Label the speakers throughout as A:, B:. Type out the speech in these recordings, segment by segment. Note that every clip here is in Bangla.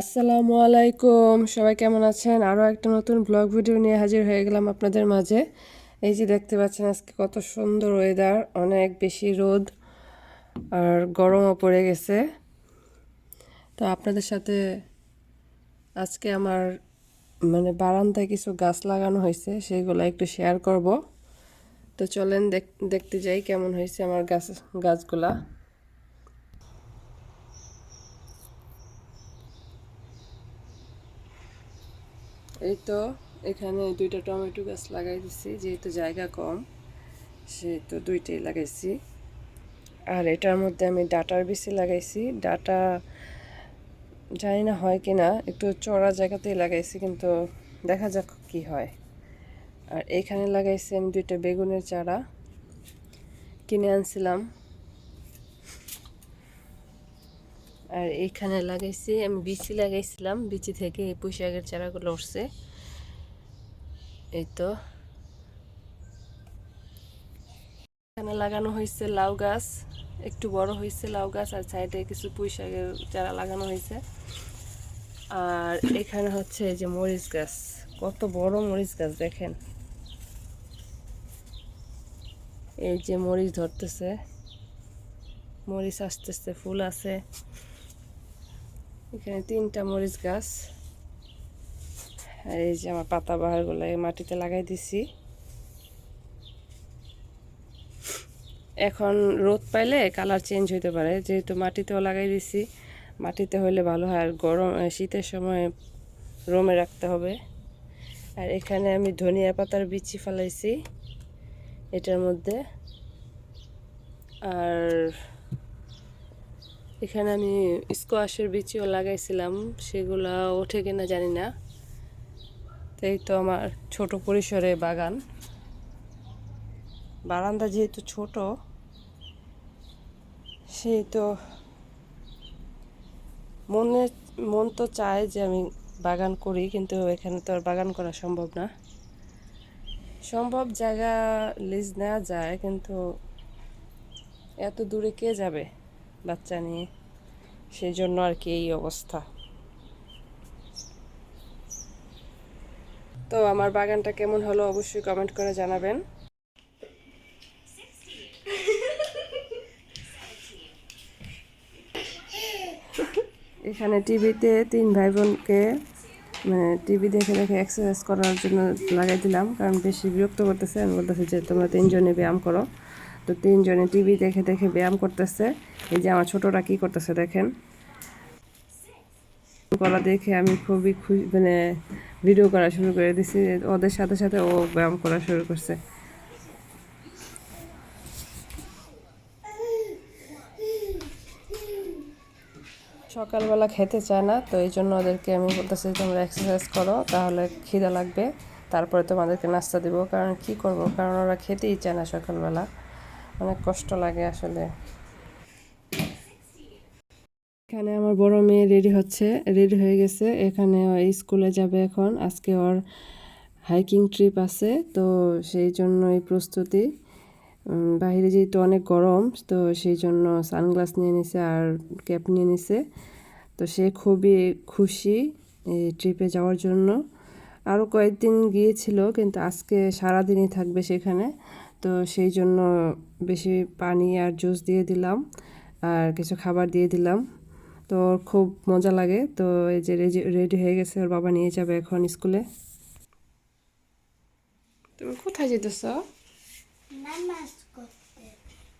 A: আসসালামু আলাইকুম। সবাই কেমন আছেন? আরও একটা নতুন ব্লগ ভিডিও নিয়ে হাজির হয়ে গেলাম আপনাদের মাঝে। এই যে দেখতে পাচ্ছেন আজকে কত সুন্দর ওয়েদার অনেক বেশি রোদ আর গরমও পড়ে গেছে। তো আপনাদের সাথে আজকে আমার মানে বারান্দায় কিছু গাছ লাগানো হয়েছে, সেগুলো একটু শেয়ার করব। তো চলেন দেখতে যাই কেমন হয়েছে আমার গাছ, গাছগুলা। এই তো, এখানে দুইটা টমেটো গাছ লাগাই দিছি, যেহেতু জায়গা কম, সেহেতু দুইটাই লাগাইছি। আর এটার মধ্যে আমি ডাটার বেশি লাগাইছি। ডাটা জানি না হয় কি না, একটু চড়া জায়গাতেই লাগাইছি, কিন্তু দেখা যাক কি হয়। আর এখানে লাগাইছি আমি দুইটা বেগুনের চারা। কিনে আনছিলাম। আর এইখানে লাগাইছি, আমি বিচি লাগাইছিলাম, বিচি থেকে এই পুঁশাকের চারাগুলো উঠছে এই তো। এখানে লাগানো হয়েছে লাউ গাছ, একটু বড় হয়েছে লাউ গাছ, আর সাইডে কিছু পুঁইশাকের চারা লাগানো হয়েছে। আর এখানে হচ্ছে এই যে মরিচ গাছ, কত বড় মরিচ গাছ দেখেন। এই যে মরিচ ধরতেছে, মরিচ আসতেছে, ফুল আছে। এখানে তিনটা মরিচ গাছ। আর এই যে আমার পাতা বাহারগুলো মাটিতে লাগাই দিছি। এখন রোদ পাইলে কালার চেঞ্জ হইতে পারে, যেহেতু মাটিতেও লাগাই দিছি। মাটিতে হইলে ভালো হয়, আর গরম শীতের সময় রোমে রাখতে হবে। আর এখানে আমি ধনিয়া পাতার বিচি ফেলাইছি এটার মধ্যে। আর এখানে আমি স্কোয়াশের বিচিও লাগাইছিলাম, সেগুলা ওঠে কিনা জানি না। এই তো আমার ছোট পরিসরে বাগান। বারান্দা যেহেতু ছোট সেই তো মনে, মন তো চায় যে আমি বাগান করি, কিন্তু এখানে তো আর বাগান করা সম্ভব না। সম্ভব জায়গা লিজ নেওয়া যায়, কিন্তু এত দূরে কে যাবে? বাচ্চা নিয়ে। সেই জন্য আর কি এই অবস্থা। তো আমার বাগানটা কেমন হলো অবশ্যই কমেন্ট করে জানাবেন। এখানে টিভিতে তিন ভাই বোনকে মানে টিভি দেখে দেখে এক্সারসাইজ করার জন্য লাগাই দিলাম, কারণ বেশি বিরক্ত করতেছে। আমি বলতেছি যে তোমরা তিনজনে ব্যায়াম করো। তো তিনজনে টিভি দেখে দেখে ব্যায়াম করতেছে। এই যে আমার ছোটরা কি করতেছে দেখেন। করা দেখে আমি খুবই খুশি মানে ভিডিও করা শুরু করে দিছি। ওদের সাথে সাথে ও ব্যায়াম করা শুরু করছে। সকালবেলা খেতে চায় না, তো এই জন্য ওদেরকে আমি বলতেছি, তোমরা এক্সারসাইজ করো, তাহলে খিদে লাগবে। তারপরে তোমাদেরকে নাস্তা দিব। কারণ কি করব? কারণ ওরা খেতেই চায় না সকালবেলা। অনেক কষ্ট লাগে আসলে। এখানে আমার বড় মেয়ে রেডি হচ্ছে, রেডি হয়ে গেছে। এখানে স্কুলে যাবে এখন। আজকে ওর হাইকিং ট্রিপ আছে, তো সেই জন্য এই প্রস্তুতি বাইরে যেহেতু অনেক গরম, তো সেই জন্য সানগ্লাস নিয়ে নিছে আর ক্যাপ নিয়ে নিছে। তো সে খুবই খুশি এই ট্রিপে যাওয়ার জন্য। আরও কয়েকদিন গিয়েছিল, কিন্তু আজকে সারাদিনই থাকবে সেখানে। তো সেই জন্য বেশি পানি আর জুস দিয়ে দিলাম আর কিছু খাবার দিয়ে দিলাম। তো ওর খুব মজা লাগে। তো এই যে রেডি হয়ে গেছে। ওর বাবা নিয়ে যাবে এখন স্কুলে। তুমি কোথায় যেতেছ?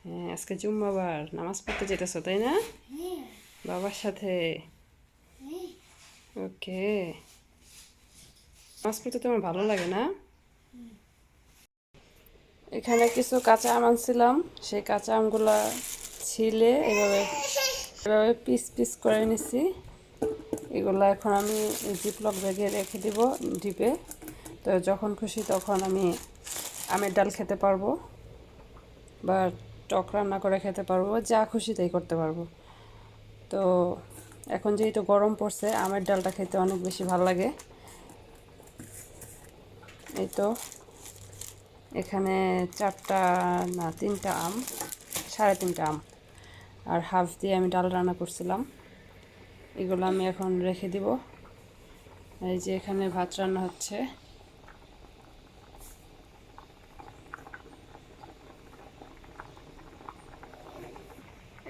A: হ্যাঁ আজকে জুম্মাবার। নামাজ পড়তে যেতেছ তাই না? বাবার সাথে? ওকে। নামাজ পড়তে তোমার ভালো লাগে না? এখানে কিছু কাঁচা আম আনছিলাম। সেই কাঁচা আমগুলা ছিলে, এভাবে এভাবে পিস পিস করে নিছি। এগুলো এখন আমি জিপলক ব্যাগে রেখে দিব ডিপে। তো যখন খুশি তখন আমি আমের ডাল খেতে পারব বা টক রান্না করে খেতে পারব, যা খুশি তাই করতে পারব। তো এখন যেহেতু গরম পড়ছে, আমের ডালটা খেতে অনেক বেশি ভালো লাগে। এই তো। এখানে চারটা না, তিনটা আম, সাড়ে তিনটা আম। আর হাফ দিয়ে আমি ডাল রান্না করছিলাম। এগুলো আমি এখন রেখে দিব। এই যে এখানে ভাত রান্না হচ্ছে।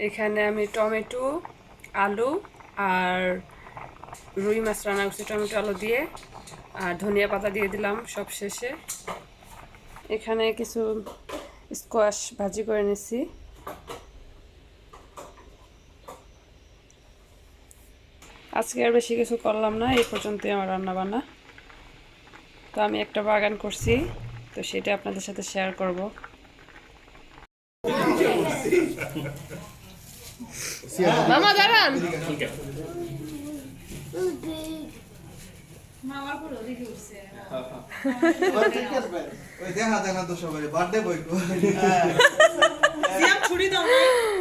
A: এখানে আমি টমেটো, আলু আর রুই মাছ রান্না করছি, টমেটো, আলু দিয়ে। আর ধনিয়া পাতা দিয়ে দিলাম সব শেষে। এখানে কিছু স্কোয়াশ ভাজি করে নিছি। আজকে আর বেশি কিছু করলাম না এই পর্যন্তই আমার রান্না বান্না তো আমি একটা বাগান করছি তো সেটা আপনাদের সাথে শেয়ার করব। মামা দাঁড়ান।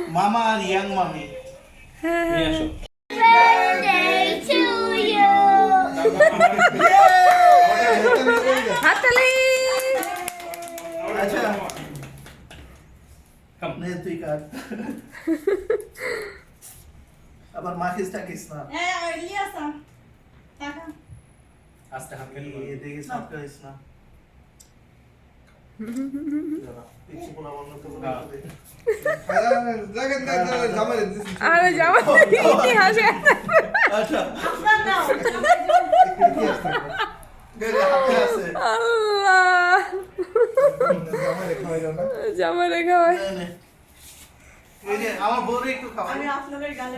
B: মামা আর ইয়াং মামি.
A: হাততালি।
B: আচ্ছা। নে তুই কাট। আবার মাখিস টাকিস না।
C: হ্যাঁ ইলিয়াসা টাকা।
B: এ দেখে সাফ করিস না পিছু পোলা বন্ধ করে
A: আরে যাব হাসে
B: আচ্ছা
C: আপনার নাও
B: হাতে আছে
A: আল্লাহ জামা রেখা হয়
B: নে, নে। আমার বউরে একটু খাওয়া
C: আমি আপনাদের গালে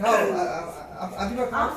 B: খাও আ- আ- আ- আদিবা খাও